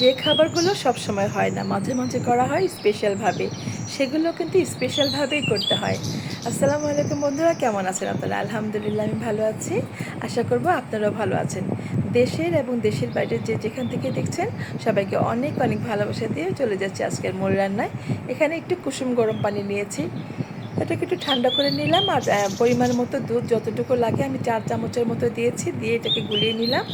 যে খাবারগুলো সব সময় হয় না, মাঝে মাঝে করা হয় স্পেশালভাবে সেগুলো কিন্তু স্পেশালভাবেই করতে হয়। আসসালামু আলাইকুম বন্ধুরা, কেমন আছেন আপনারা? আলহামদুলিল্লাহ, আমি ভালো আছি। আশা করব আপনারাও ভালো আছেন। দেশের এবং দেশের বাইরে যে যেখান থেকে দেখছেন, সবাইকে অনেক অনেক ভালোবাসা দিয়ে চলে যাচ্ছে আজকের মূল রান্নায়। এখানে একটু কুসুম গরম পানি নিয়েছি। এটাকে একটু ঠান্ডা করে নিলাম আর পরিমাণ মতো দুধ যতটুকু লাগে আমি চার চামচের মতো দিয়েছি, দিয়ে এটাকে গুলিয়ে নিলাম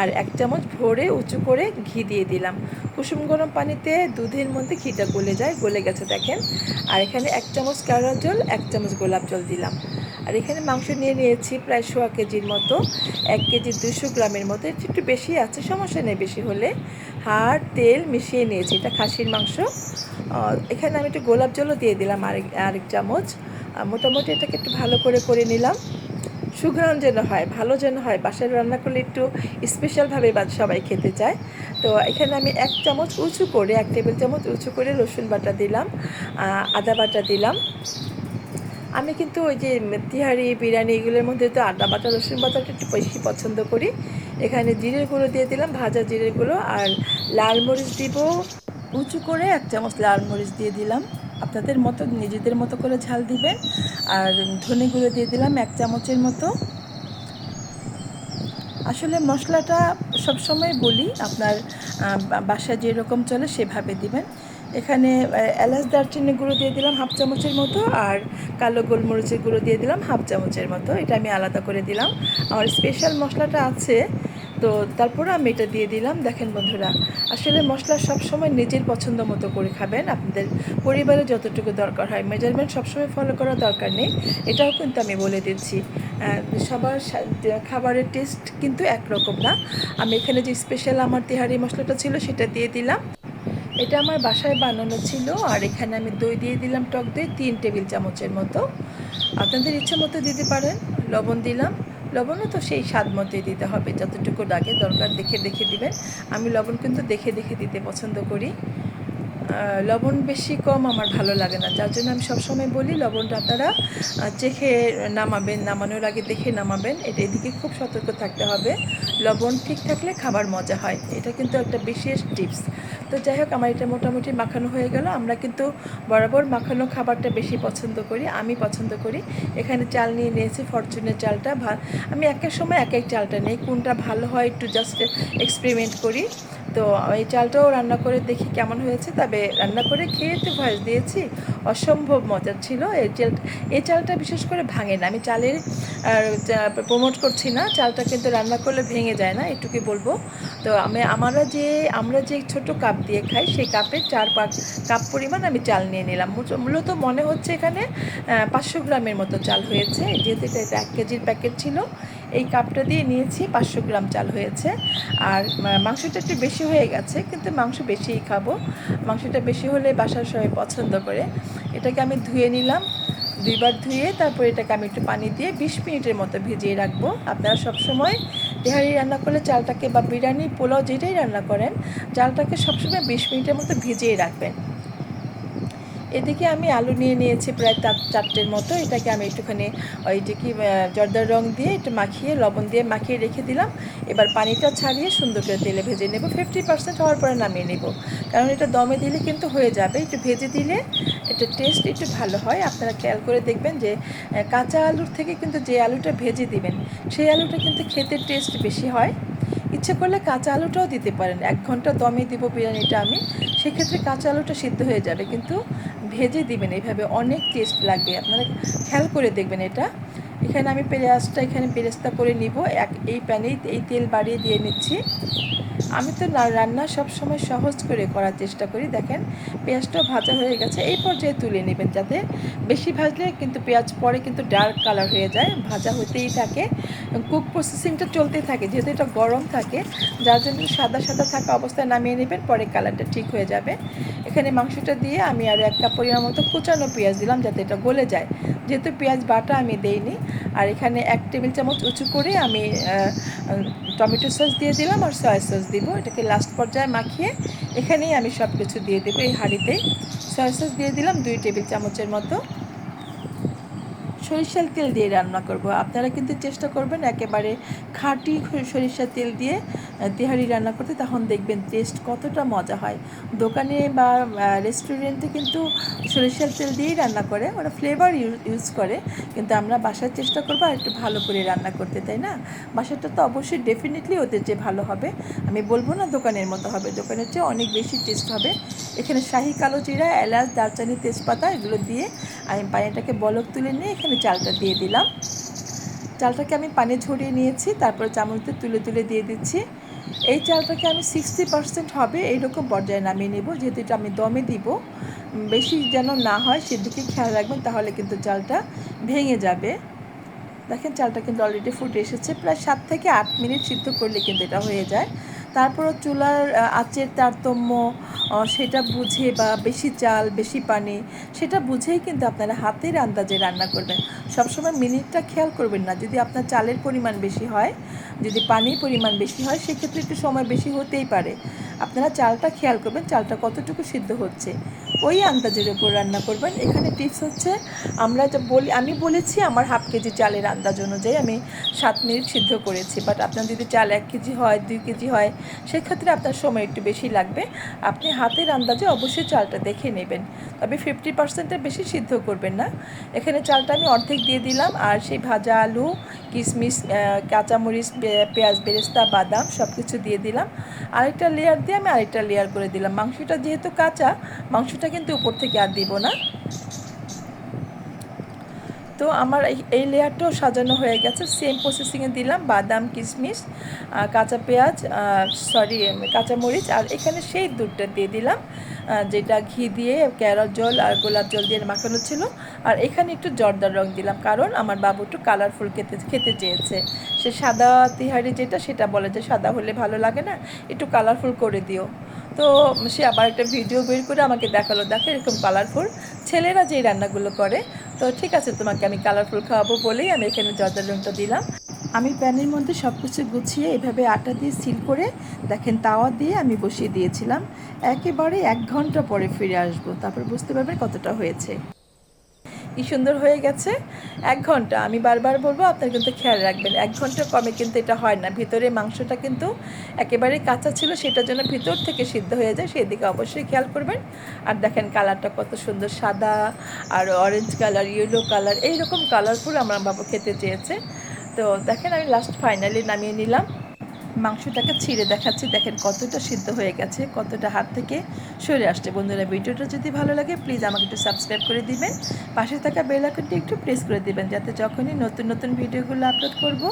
আর এক চামচ ভরে উঁচু করে ঘি দিয়ে দিলাম। কুসুম গরম পানিতে দুধের মধ্যে ঘিটা গলে যায়, গলে গেছে দেখেন। আর এখানে এক চামচ কেওড়া জল, এক চামচ গোলাপ জল দিলাম। আর এখানে মাংস নিয়ে নিয়েছি প্রায় সোয়া কেজির মতো, এক কেজি দুশো গ্রামের মতো। একটু বেশি আছে, সমস্যা নেই বেশি হলে। হাড়, তেল মিশিয়ে নিয়েছি, এটা খাসির মাংস। এখানে আমি একটু গোলাপ জলও দিয়ে দিলাম আরেক আরেক চামচ। মোটামুটি এটাকে একটু ভালো করে করে নিলাম। সুঘ্রাণ যেন হয়, ভালো যেন হয়। বাসায় রান্না করলে একটু স্পেশালভাবে সবাই খেতে চায়। তো এখানে আমি এক চামচ উঁচু করে, এক টেবিল চামচ উঁচু করে রসুন বাটা দিলাম আদা বাটা দিলাম। আমি কিন্তু ওই যে তিহারি বিরিয়ানি এগুলোর মধ্যে তো আদা বাটা, রসুন বাটাটা একটু বেশি পছন্দ করি। এখানে জিরের গুঁড়ো দিয়ে দিলাম, ভাজা জিরের গুঁড়ো, আর লাল মরিচ দিব। উঁচু করে এক চামচ লাল মরিচ দিয়ে দিলাম। আপনাদের মতো, নিজেদের মতো করে ঝাল দিবেন। আর ধনে গুঁড়ো দিয়ে দিলাম এক চামচের মতো। আসলে মশলাটা সবসময় বলি, আপনার বাসায় যেরকম চলে সেভাবে দিবেন। এখানে এলাচ দারচিনি গুঁড়ো দিয়ে দিলাম হাফ চামচের মতো আর কালো গোলমরিচের গুঁড়ো দিয়ে দিলাম হাফ চামচের মতো। এটা আমি আলাদা করে দিলাম। আমার স্পেশাল মশলাটা আছে, তো তারপরে আমি এটা দিয়ে দিলাম। দেখেন বন্ধুরা, আসলে মশলা সবসময় নিজের পছন্দ মতো করে খাবেন। আপনাদের পরিবারে যতটুকু দরকার হয় মেজারমেন্ট সবসময় ফলো করার দরকার নেই। এটাও কিন্তু আমি বলে দিচ্ছি। সবার খাবারের টেস্ট কিন্তু একরকম না। আমি এখানে যে স্পেশাল আমার তিহারি মশলাটা ছিল, সেটা দিয়ে দিলাম। এটা আমার বাসায় বানানো ছিল, আর এখানে আমি দই দিয়ে দিলাম, টক দই, তিন টেবিল চামচের মতো। আপনাদের ইচ্ছে মতো দিতে পারেন, লবণ দিলাম। লবণও তো সেই স্বাদ মতোই দিতে হবে, যতটুকু লাগে দরকার দেখে দেখে দিবেন। আমি লবণ কিন্তু দেখে দেখে দিতে পছন্দ করি। লবণ বেশি কম আমার ভালো লাগে না। যার জন্য আমি সবসময় বলি, লবণটা আপনারা চেখে নামাবেন, নামানোর আগে দেখে নামাবেন। এটা এদিকে খুব সতর্ক থাকতে হবে। লবণ ঠিক থাকলে খাবার মজা হয়। এটা কিন্তু একটা বিশেষ টিপস। তো যাই হোক, আমার এটা মোটামুটি মাখানো হয়ে গেল। আমরা কিন্তু বরাবর মাখানো খাবারটা বেশি পছন্দ করি, আমি পছন্দ করি। এখানে চাল নিয়ে নিয়েছি, ফরচুনের চালটা। ভা- আমি এক এক সময় এক এক চালটা নেই। কোনটা ভালো হয় একটু জাস্ট এক্সপেরিমেন্ট করি। তো এই চালটাও রান্না করে দেখি কেমন হয়েছে। তবে রান্না করে খেয়ে তো ভয়েস দিয়েছি। অসম্ভব মজার ছিল। এই চাল এই চালটা বিশেষ করে ভাঙে না। আমি চালের প্রমোট করছি না, চালটা কিন্তু রান্না করলে ভেঙে যায় না, এটুকুই বলব। তো আমি, আমরা যে আমরা যে ছোট কাপ দিয়ে খাই, সেই কাপের চার পাঁচ কাপ পরিমাণ আমি চাল নিয়ে নিলাম। মূলত মনে হচ্ছে এখানে পাঁচশো গ্রামের মতো চাল হয়েছে। যেহেতু এটা এক কেজির প্যাকেট ছিল এই কাপটা দিয়ে নিয়েছি, পাঁচশো গ্রাম চাল হয়েছে। আর মাংসটা একটু বেশি হয়ে গেছে, কিন্তু মাংস বেশিই খাব। মাংসটা বেশি হলে বাসার সবাই পছন্দ করে। এটাকে আমি ধুয়ে নিলাম, দুইবার ধুয়ে তারপর এটাকে আমি একটু পানি দিয়ে বিশ মিনিটের মতো ভিজিয়ে রাখব। আপনারা সবসময় তেহারি রান্না করলে চালটাকে বা বিরিয়ানি, পোলাও যেটাই রান্না করেন, চালটাকে সবসময় বিশ মিনিটের মতো ভিজিয়ে রাখবেন। এদিকে আমি আলু নিয়ে নিয়েছি প্রায় চার চারটের মতো। এটাকে আমি একটুখানি, ওই যে কি জর্দার রং দিয়ে একটু মাখিয়ে, লবণ দিয়ে মাখিয়ে রেখে দিলাম। এবার পানিটা ছাড়িয়ে সুন্দর করে তেলে ভেজে নেব। ফিফটি পার্সেন্ট হওয়ার পরে নামিয়ে নেব। কারণ এটা দমে দিলে কিন্তু হয়ে যাবে। একটু ভেজে দিলে এটা টেস্ট একটু ভালো হয়। আপনারা খেয়াল করে দেখবেন যে কাঁচা আলুর থেকে কিন্তু যে আলুটা ভেজে দিবেন, সেই আলুটা কিন্তু খেতে টেস্ট বেশি হয়। ইচ্ছে করলে কাঁচা আলুটাও দিতে পারেন। এক ঘণ্টা দমে দিব বিরিয়ানিটা আমি। সেক্ষেত্রে কাঁচা আলুটা সিদ্ধ হয়ে যাবে। কিন্তু ভেজে দিবেন এইভাবে, অনেক টেস্ট লাগবে। আপনারা খেয়াল করে দেখবেন এটা। এখানে আমি পেঁয়াজটা, এখানে পেরেস্তা করে নিব। এক, এই প্যানে এই তেল বাড়িয়ে দিয়ে নিচ্ছি। আমি তো রান্না সব সময় সহজ করে করার চেষ্টা করি। দেখেন পেঁয়াজটাও ভাজা হয়ে গেছে। এই পর্যায়ে তুলে নেবেন যাতে বেশি ভাজলে কিন্তু পেঁয়াজ পরে কিন্তু ডার্ক কালার হয়ে যায়, ভাজা হতেই থাকে। কুক প্রসেসিংটা চলতেই থাকে, যেহেতু এটা গরম থাকে, যার জন্য সাদা সাদা থাকা অবস্থায় নামিয়ে নেবেন, পরে কালারটা ঠিক হয়ে যাবে। এখানে মাংসটা দিয়ে আমি আর এক কাপ পরিমাণ মতো কুচানো পেঁয়াজ দিলাম যাতে এটা গলে যায়। যেহেতু পেঁয়াজ বাটা আমি দেইনি, আর এখানে এক টেবিল চামচ উঁচু করে আমি টমেটো সস দিয়ে দিলাম আর সয়া সস দিব। এটাকে লাস্ট পর্যায়ে মাখিয়ে এখানেই আমি সব কিছু দিয়ে দেবো এই হাঁড়িতেই। সয়া সস দিয়ে দিলাম দুই টেবিল চামচের মতো। সরিষার তেল দিয়ে রান্না করব। আপনারা কিন্তু চেষ্টা করবেন একেবারে খাঁটি সরিষার তেল দিয়ে তেহারি রান্না করতে, তখন দেখবেন টেস্ট কতটা মজা হয়। দোকানে বা রেস্টুরেন্টে কিন্তু সরিষার তেল দিয়েই রান্না করে, ওরা ফ্লেভার ইউজ করে, কিন্তু আমরা বাসার চেষ্টা করব আর একটু ভালো করে রান্না করতে, তাই না? বাসাটা তো অবশ্যই ডেফিনেটলি ওদের যে ভালো হবে। আমি বলব না দোকানের মতো হবে, দোকানের চেয়ে অনেক বেশি টেস্ট হবে। এখানে শাহি কালো জিরা, এলাচ, দারচানি, তেজপাতা, এগুলো দিয়ে আমি পানিটাকে বলক তুলে নিয়ে এখানে চালটা দিয়ে দিলাম। চালটাকে আমি পানি ঝরিয়ে নিয়েছি, তারপর চামচতে তুলে তুলে দিয়ে দিচ্ছি। এই চালটাকে আমি সিক্সটি পার্সেন্ট হবে, এইরকম পর্যায়ে নামিয়ে নেব, যেহেতু এটা আমি দমে দিব। বেশি যেন না হয়, সেদিকে খেয়াল রাখবেন, তাহলে কিন্তু চালটা ভেঙে যাবে। দেখেন, চালটা কিন্তু অলরেডি ফুটে এসেছে। প্রায় সাত থেকে আট মিনিট সিদ্ধ করলে কিন্তু এটা হয়ে যায়। তারপরও চুলার আঁচের তারতম্য সেটা বুঝে বা বেশি চাল, বেশি পানি, সেটা বুঝেই কিন্তু আপনারা হাতের আন্দাজে রান্না করবেন। সবসময় মিনিটটা খেয়াল করবেন না, যদি আপনার চালের পরিমাণ বেশি হয়, যদি পানির পরিমাণ বেশি হয়, সেক্ষেত্রে একটু সময় বেশি হতেই পারে। আপনারা চালটা খেয়াল করবেন, চালটা কতটুকু সিদ্ধ হচ্ছে। ওই আন্দাজের উপর রান্না করবেন। এখানে টিপস হচ্ছে, আমরা যা বলি, আমি বলেছি আমার হাফ কেজি চালের আন্দাজ অনুযায়ী আমি সাত মিনিট সিদ্ধ করেছি বাট আপনার যদি চাল এক কেজি হয়, দুই কেজি হয়, সেক্ষেত্রে আপনার সময় একটু বেশি লাগবে। আপনি হাতের আন্দাজে অবশ্যই চালটা দেখে নেবেন, তবে ফিফটি পার্সেন্টের বেশি সিদ্ধ করবেন না। এখানে চালটা আমি অর্ধেক দিয়ে দিলাম, আর সেই ভাজা আলু কিশমিশ কাঁচামরিচ পেঁয়াজ, বেরেস্তা, বাদাম সব কিছু দিয়ে দিলাম। আরেকটা লেয়ার দিয়ে আমি আরেকটা লেয়ার করে দিলাম। মাংসটা যেহেতু কাঁচা, মাংসটা কিন্তু উপর থেকে আর দিব না। তো আমার এই- লেয়ারটাও সাজানো হয়ে গেছে। সেম প্রসেসিংয়ে দিলাম, বাদাম, কিশমিশ কাঁচা পেঁয়াজ সরি কাঁচামরিচ আর এখানে সেই দুধটা দিয়ে দিলাম যেটা ঘি দিয়ে, ক্যারট জল আর গোলাপ জল দিয়ে মাখানো ছিল। আর এখানে একটু জর্দার রং দিলাম, কারণ আমার বাবু একটু কালারফুল খেতে খেতে চেয়েছে। সে সাদা তিহারি যেটা, সেটা বলে যে সাদা হলে ভালো লাগে না, একটু কালারফুল করে দিও। তো সে আবার একটা ভিডিও বের করে আমাকে দেখাল, দেখো এরকম কালারফুল ছেলেরা যেই রান্নাগুলো করে, তো ঠিক আছে, তোমাকে আমি কালারফুল খাওয়াবো বলেই আমি এখানে জর্দার রংটা দিলাম। আমি প্যানের মধ্যে সব কিছু গুছিয়ে এভাবে আটা দিয়ে সিল করে, দেখেন তাওয়া দিয়ে আমি বসিয়ে দিয়েছিলাম। একেবারে এক ঘণ্টা পরে ফিরে আসব, তারপর বুঝতে পারবেন কতটা হয়েছে। কি সুন্দর হয়ে গেছে। এক ঘণ্টা, আমি বারবার বলব, আপনার কিন্তু খেয়াল রাখবেন। এক ঘণ্টা কমে কিন্তু এটা হয় না। ভিতরে মাংসটা কিন্তু একেবারে কাঁচা ছিল, সেটার জন্য ভিতর থেকে সিদ্ধ হয়ে যায় সেদিকে অবশ্যই খেয়াল করবেন। আর দেখেন কালারটা কত সুন্দর সাদা, আর অরেঞ্জ কালার ইয়েলো কালার এইরকম কালারফুল আমার বাবু খেতে চেয়েছে। তো দেখেন আমি লাস্ট ফাইনালি নামিয়ে নিলাম। মাংসটাকে ছিঁড়ে দেখাচ্ছি। দেখেন কতটা সিদ্ধ হয়ে গেছে, কতটা হাত থেকে সরে আসছে। বন্ধুরা, ভিডিওটা যদি ভালো লাগে প্লিজ আমাকে একটু সাবস্ক্রাইব করে দিবেন। পাশে থাকা বেল আইকনটি একটু প্রেস করে দিবেন, যাতে যখনই নতুন নতুন ভিডিওগুলো আপলোড করব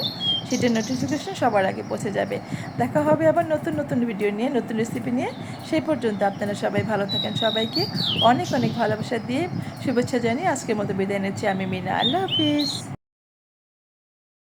সেটার নোটিফিকেশন সবার আগে পৌঁছে যাবে। দেখা হবে আবার নতুন নতুন ভিডিও নিয়ে, নতুন রেসিপি নিয়ে। সেই পর্যন্ত আপনারা সবাই ভালো থাকেন। সবাইকে অনেক অনেক ভালোবাসা দিয়ে শুভেচ্ছা জানিয়ে আজকের মতো বিদায় নিচ্ছি। আমি মিনা, আল্লাহ হাফিজ।